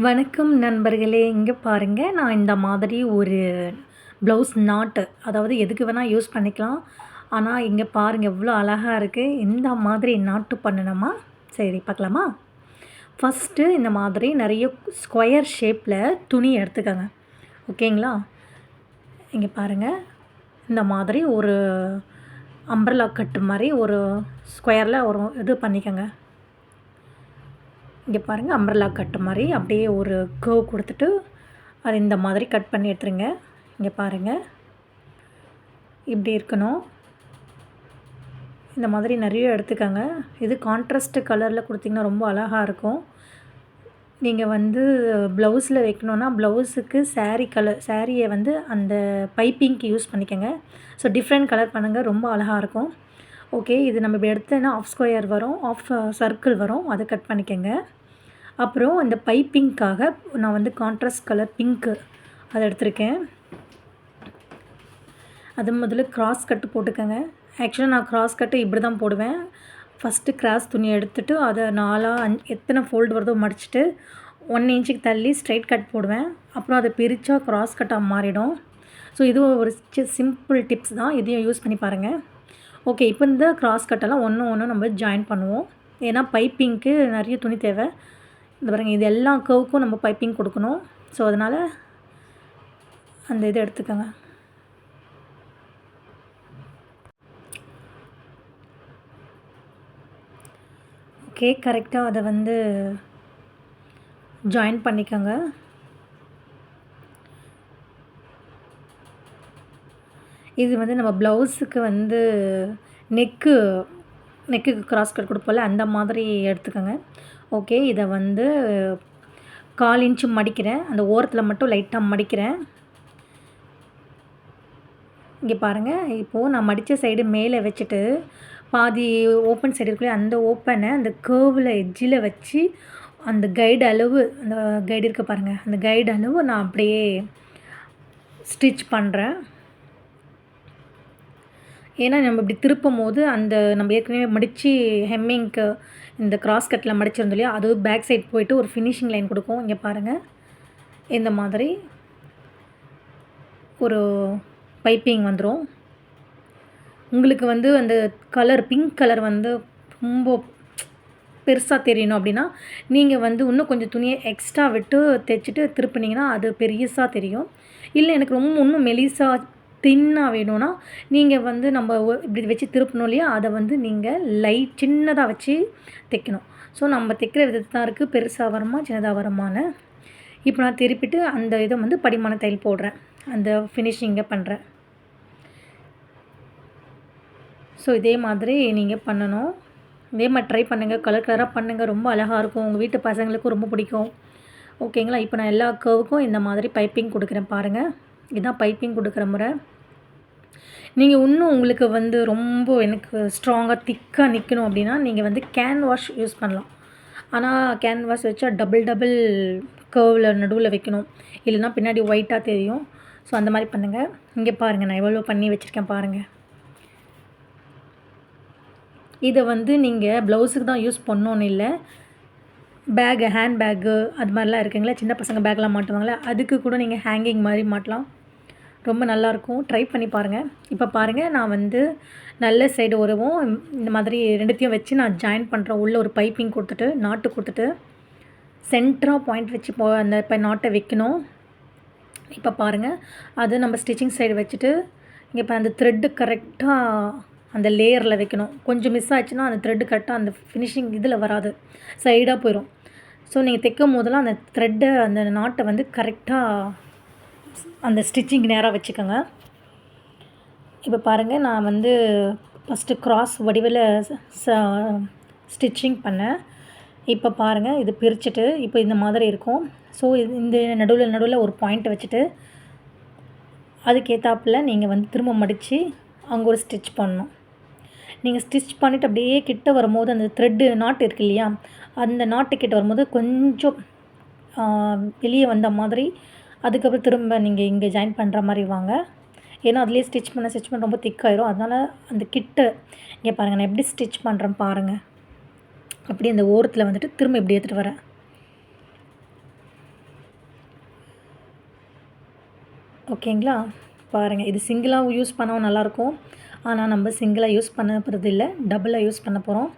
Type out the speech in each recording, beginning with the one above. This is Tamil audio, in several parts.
வணக்கம் நண்பர்களே இங்கே பாருங்கள் நான் இந்த மாதிரி ஒரு ப்ளவுஸ் நாட்டு அதாவது எதுக்கு வேணால் யூஸ் பண்ணிக்கலாம். ஆனால் இங்கே பாருங்கள் எவ்வளோ அழகாக இருக்குது இந்த மாதிரி நாட்டு பண்ணணுமா? சரி பார்க்கலாமா? ஃபஸ்ட்டு இந்த மாதிரி நிறைய ஸ்கொயர் ஷேப்பில் துணி எடுத்துக்கோங்க. ஓகேங்களா? இங்கே பாருங்கள் இந்த மாதிரி ஒரு அம்பர்லா கட்டு மாதிரி ஒரு ஸ்கொயரில் ஒரு இது பண்ணிக்கோங்க. இங்கே பாருங்கள் அம்பர்லா கட்டு மாதிரி அப்படியே ஒரு கேவ் கொடுத்துட்டு அது இந்த மாதிரி கட் பண்ணி எடுத்துருங்க. இங்கே பாருங்கள் இப்படி இருக்கணும். இந்த மாதிரி நிறைய எடுத்துக்கோங்க. இது கான்ட்ராஸ்ட் கலரில் கொடுத்திங்கன்னா ரொம்ப அழகாக இருக்கும். நீங்கள் வந்து ப்ளவுஸில் வைக்கணுன்னா ப்ளவுஸுக்கு சாரீ கலர் சாரியை வந்து அந்த பைப்பிங்க்கு யூஸ் பண்ணிக்கோங்க. ஸோ டிஃப்ரெண்ட் கலர் பண்ணுங்கள் ரொம்ப அழகாக இருக்கும். ஓகே இது நம்ம இப்படி எடுத்தோன்னா ஆஃப் ஸ்கொயர் வரும் ஆஃப் சர்க்கிள் uh, வரும். அதை கட் பண்ணிக்கோங்க. அப்புறம் இந்த பைப்பிங்க்காக நான் வந்து கான்ட்ராஸ்ட் கலர் பிங்க்கு அதை எடுத்திருக்கேன். அது முதல்ல கிராஸ் கட்டு போட்டுக்கோங்க. ஆக்சுவலாக நான் கிராஸ் கட்டு இப்படி தான் போடுவேன். ஃபஸ்ட்டு கிராஸ் துணி எடுத்துகிட்டு அதை நாலாக அஞ் எத்தனை ஃபோல்டு வருதோ மடிச்சுட்டு ஒன் இன்ச்சுக்கு தள்ளி ஸ்ட்ரைட் கட் போடுவேன். அப்புறம் அதை பிரித்தா கிராஸ் கட்டாக மாறிடும். ஸோ இது ஒரு சிம்பிள் டிப்ஸ் தான். இதையும் யூஸ் பண்ணி பாருங்கள் ஓகே இப்போ இந்த கிராஸ் கட்டெல்லாம் ஒன்று ஒன்று நம்ம ஜாயின் பண்ணுவோம். ஏன்னா பைப்பிங்க்கு நிறைய துணி தேவை. இந்த பாருங்கள் இது எல்லா கவுக்கும் நம்ம பைப்பிங் கொடுக்கணும். ஸோ அதனால் அந்த இதை எடுத்துக்கோங்க. ஓகே கரெக்டாக அதை வந்து ஜாயின் பண்ணிக்கோங்க. இது வந்து நம்ம ப்ளவுஸுக்கு வந்து நெக்கு நெக்குக்கு கிராஸ் கட் கொடுப்போம்ல அந்த மாதிரி எடுத்துக்கோங்க. ஓகே இதை வந்து கால் இன்ச்சு மடிக்கிறேன். அந்த ஓரத்தில் மட்டும் லைட்டாக மடிக்கிறேன். இங்கே பாருங்கள் இப்போது நான் மடித்த சைடு மேலே வச்சுட்டு பாதி ஓப்பன் சைடு இருக்குள்ளே அந்த ஓப்பனை அந்த கேர்வில் எஜ்ஜில் வச்சு அந்த கைடு அளவு அந்த கைடு இருக்க பாருங்கள் அந்த கைடு அளவு நான் அப்படியே ஸ்டிச் பண்ணுறேன் ஏன்னா நம்ம இப்படி திருப்பும் போது அந்த நம்ம ஏற்கனவே மடித்து ஹெம்மிங்க்கு இந்த கிராஸ் கட்டில் மடிச்சிருந்தோம் இல்லையா? அது பேக் சைட் போயிட்டு ஒரு ஃபினிஷிங் லைன் கொடுக்கும். இங்கே பாருங்கள் இந்த மாதிரி ஒரு பைப்பிங் வந்துடும் உங்களுக்கு வந்து அந்த கலர் பிங்க் கலர் வந்து ரொம்ப பெருசாக தெரியணும் அப்படின்னா நீங்கள் வந்து இன்னும் கொஞ்சம் துணியை எக்ஸ்ட்ரா விட்டு தைச்சிட்டு திருப்பினீங்கன்னா அது பெருசாக தெரியும். இல்லை எனக்கு ரொம்ப இன்னும் மெலிசாக தின்னாக வேணும்னா நீங்கள் வந்து நம்ம இப்படி வச்சு திருப்பணும் இல்லையா? அதை வந்து நீங்கள் லைட் சின்னதாக வச்சு தைக்கணும். ஸோ நம்ம தைக்கிற விதத்து தான் இருக்குது பெருசாக வரமா சின்னதாக வரமான இப்போ நான் திருப்பிட்டு அந்த இதை வந்து படிமான தையல் போடுறேன். அந்த ஃபினிஷிங்கை பண்ணுறேன் ஸோ இதே மாதிரி நீங்கள் பண்ணணும். இதே மாதிரி ட்ரை பண்ணுங்கள் கலர் கலராக பண்ணுங்கள் ரொம்ப அழகாக இருக்கும். உங்கள் வீட்டு பசங்களுக்கும் ரொம்ப பிடிக்கும். ஓகேங்களா இப்போ நான் எல்லா கர்வுக்கும் இந்த மாதிரி பைப்பிங் கொடுக்குறேன் பாருங்கள் இதுதான் பைப்பிங் கொடுக்குற முறை. நீங்கள் இன்னும் உங்களுக்கு வந்து ரொம்ப எனக்கு ஸ்ட்ராங்காக திக்காக நிற்கணும் அப்படின்னா நீங்கள் வந்து கேன் வாஷ் யூஸ் பண்ணலாம். ஆனால் கேன் வாஷ் வச்சா டபுள் டபுள் கர்வில் நடுவில் வைக்கணும். இல்லைன்னா பின்னாடி ஒயிட்டாக தெரியும். ஸோ அந்த மாதிரி பண்ணுங்கள் இங்கே பாருங்கள் நான் எவ்வளோ பண்ணி வச்சுருக்கேன் பாருங்கள் இதை வந்து நீங்கள் ப்ளவுஸுக்கு தான் யூஸ் பண்ணோன்னு இல்லை. பேகு ஹேண்ட் பேக்கு அது மாதிரிலாம் இருக்குங்களா? சின்ன பசங்க பேக்லாம் மாட்டுவாங்களே? அதுக்கு கூட நீங்கள் ஹேங்கிங் மாதிரி மாட்டலாம். ரொம்ப நல்லாயிருக்கும். ட்ரை பண்ணி பாருங்கள் இப்போ பாருங்கள் நான் வந்து நல்ல சைடு உருவும் இந்த மாதிரி ரெண்டுத்தையும் வச்சு நான் ஜாயின் பண்ணுறேன் உள்ளே ஒரு பைப்பிங் கொடுத்துட்டு நாட்டு கொடுத்துட்டு சென்டராக பாயிண்ட் வச்சு போ அந்த இப்போ நாட்டை வைக்கணும். இப்போ பாருங்கள் அது நம்ம ஸ்டிச்சிங் சைடு வச்சுட்டு இங்கே இப்போ அந்த த்ரெட்டு கரெக்டாக அந்த லேயரில் வைக்கணும். கொஞ்சம் மிஸ் ஆச்சுன்னா அந்த த்ரெட்டு கரெக்டாக அந்த ஃபினிஷிங் இதில் வராது. சைடாக போயிடும் ஸோ நீங்கள் தைக்கும் போதெல்லாம் அந்த த்ரெட்டை அந்த நாட்டை வந்து கரெக்டாக அந்த ஸ்டிச்சிங் நேராக வச்சுக்கோங்க. இப்போ பாருங்கள் நான் வந்து ஃபஸ்ட்டு கிராஸ் வடிவில் ஸ்டிச்சிங் பண்ணேன். இப்போ பாருங்கள் இது பிரிச்சுட்டு இப்போ இந்த மாதிரி இருக்கும். ஸோ இந்த நடுவில் நடுவில் ஒரு பாயிண்ட் வச்சுட்டு அதுக்கேற்றாப்புல நீங்கள் வந்து திரும்ப மடித்து அங்கே ஒரு ஸ்டிச் பண்ணணும். நீங்கள் ஸ்டிச் பண்ணிவிட்டு அப்படியே கிட்ட வரும்போது அந்த த்ரெட்டு நாட்டு இருக்கு இல்லையா? அந்த நாட்டு கிட்ட வரும்போது கொஞ்சம் வெளியே வந்த மாதிரி அதுக்கப்புறம் திரும்ப நீங்கள் இங்கே ஜாயின் பண்ணுற மாதிரி வாங்க. ஏன்னா அதுலேயே ஸ்டிச் பண்ண ஸ்டிச் பண்ண ரொம்ப திக்காயிரும். அதனால் அந்த கிட்டு இங்கே பாருங்கள் நான் எப்படி ஸ்டிச் பண்ணுறேன் பாருங்கள் அப்படி அந்த ஓரத்தில் வந்துட்டு திரும்ப இப்படி எடுத்துகிட்டு வரேன். ஓகேங்களா பாருங்கள் இது சிங்கிளாகவும் யூஸ் பண்ணவும் நல்லாயிருக்கும். ஆனால் நம்ம சிங்கிளாக யூஸ் பண்ண போகிறது இல்லை டபுளாக யூஸ் பண்ண போகிறோம்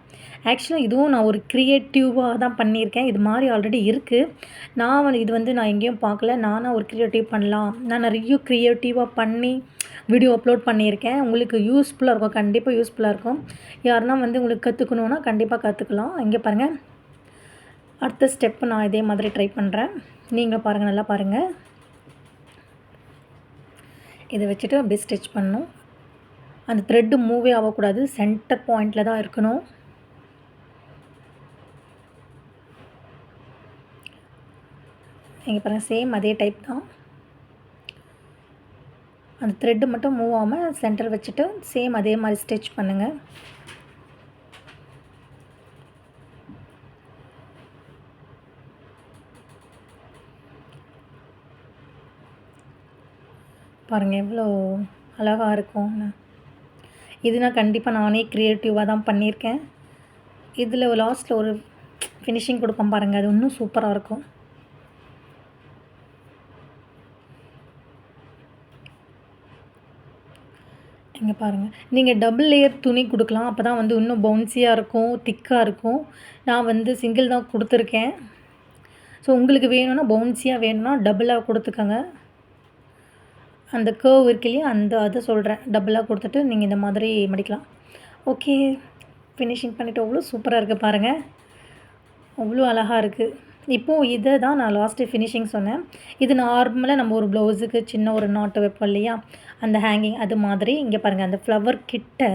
ஆக்சுவலாக இதுவும் நான் ஒரு க்ரியேட்டிவாக தான் பண்ணியிருக்கேன். இது மாதிரி ஆல்ரெடி இருக்குது நான் வந்து இது வந்து நான் எங்கேயும் பார்க்கல. நானாக ஒரு க்ரியேட்டிவ் பண்ணலாம். நான் நிறைய க்ரியேட்டிவாக பண்ணி வீடியோ அப்லோட் பண்ணியிருக்கேன். உங்களுக்கு யூஸ்ஃபுல்லாக இருக்கும். கண்டிப்பாக யூஸ்ஃபுல்லாக இருக்கும். யாருன்னா வந்து உங்களுக்கு கற்றுக்கணுன்னா கண்டிப்பாக கற்றுக்கலாம் இங்கே பாருங்கள் அடுத்த ஸ்டெப்பு நான் இதே மாதிரி ட்ரை பண்ணுறேன் நீங்கள் பாருங்கள் நல்லா பாருங்கள் இதை வச்சுட்டு அப்படியே ஸ்டிச் பண்ணணும். அந்த த்ரெட்டு மூவே ஆகக்கூடாது. சென்டர் பாயிண்டில் தான் இருக்கணும். இங்கே பாருங்கள் சேம் அதே டைப் தான். அந்த த்ரெட்டு மட்டும் மூவ் ஆகாமல் சென்டர் வச்சுட்டு சேம் அதே மாதிரி ஸ்டிச் பண்ணுங்கள் பாருங்கள் எவ்வளோ அழகாக இருக்கும்னு இது நான் கண்டிப்பாக நானே க்ரியேட்டிவாக தான் பண்ணியிருக்கேன். இதில் லாஸ்ட்டில் ஒரு ஃபினிஷிங் கொடுப்போம் பாருங்கள் அது இன்னும் சூப்பராக இருக்கும். இங்கே பாருங்கள் நீங்கள் டபுள் லேயர் துணி கொடுக்கலாம் அப்போ தான் வந்து இன்னும் பவுன்சியாக இருக்கும் திக்காக இருக்கும். நான் வந்து சிங்கிள் தான் கொடுத்துருக்கேன். ஸோ உங்களுக்கு வேணும்னா பவுன்சியாக வேணும்னா டபுளாக கொடுத்துக்கோங்க. அந்த கேர்வ் இருக்கு இல்லையா அந்த அதை சொல்கிறேன் டபுளாக கொடுத்துட்டு நீங்கள் இந்த மாதிரி மடிக்கலாம். ஓகே ஃபினிஷிங் பண்ணிவிட்டு அவ்வளோ சூப்பராக இருக்குது பாருங்கள் அவ்வளோ அழகாக இருக்குது இப்போது இதை தான் நான் லாஸ்ட்டு ஃபினிஷிங் சொன்னேன். இது நார்மலாக நம்ம ஒரு ப்ளவுஸுக்கு சின்ன ஒரு நாட்டு வைப்போம் இல்லையா? அந்த ஹேங்கிங் அது மாதிரி இங்கே பாருங்கள் அந்த ஃப்ளவர் கிட்ட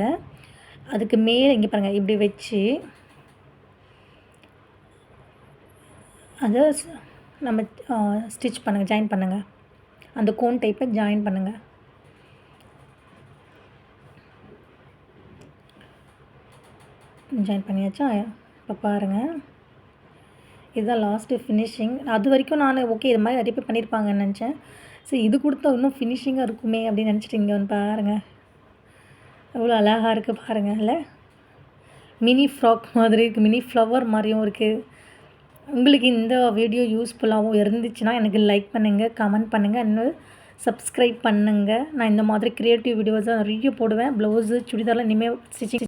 அதுக்கு மேலே இங்கே பாருங்கள் இப்படி வச்சு அதை நம்ம ஸ்டிச் பண்ணுங்கள் ஜாயின் பண்ணுங்கள் அந்த கோன் டைப்பை ஜாயின் பண்ணுங்கள் ஜாயின் பண்ணியாச்சா? இப்போ பாருங்கள் இதுதான் லாஸ்ட்டு ஃபினிஷிங் அது வரைக்கும் நான் ஓகே இது மாதிரி நிறைய பேர் பண்ணியிருப்பாங்கன்னு நினச்சேன். சரி இது கொடுத்தா இன்னும் ஃபினிஷிங்காக இருக்குமே அப்படின்னு நினச்சிட்டு இங்கே வந்து பாருங்கள் அவ்வளோ அழகாக இருக்குது பாருங்கள் இல்லை? மினி ஃப்ராக் மாதிரி இருக்குது மினி ஃப்ளவர் மாதிரியும் இருக்குது உங்களுக்கு இந்த வீடியோ யூஸ்ஃபுல்லாகவும் இருந்துச்சுன்னா எனக்கு லைக் பண்ணுங்கள் கமெண்ட் பண்ணுங்கள் இன்னும் சப்ஸ்கிரைப் பண்ணுங்கள் நான் இந்த மாதிரி க்ரியேட்டிவ் வீடியோஸ் நிறைய போடுவேன். ப்ளவுஸு சுடிதாரில் இனிமேல் ஸ்டிச்சிங்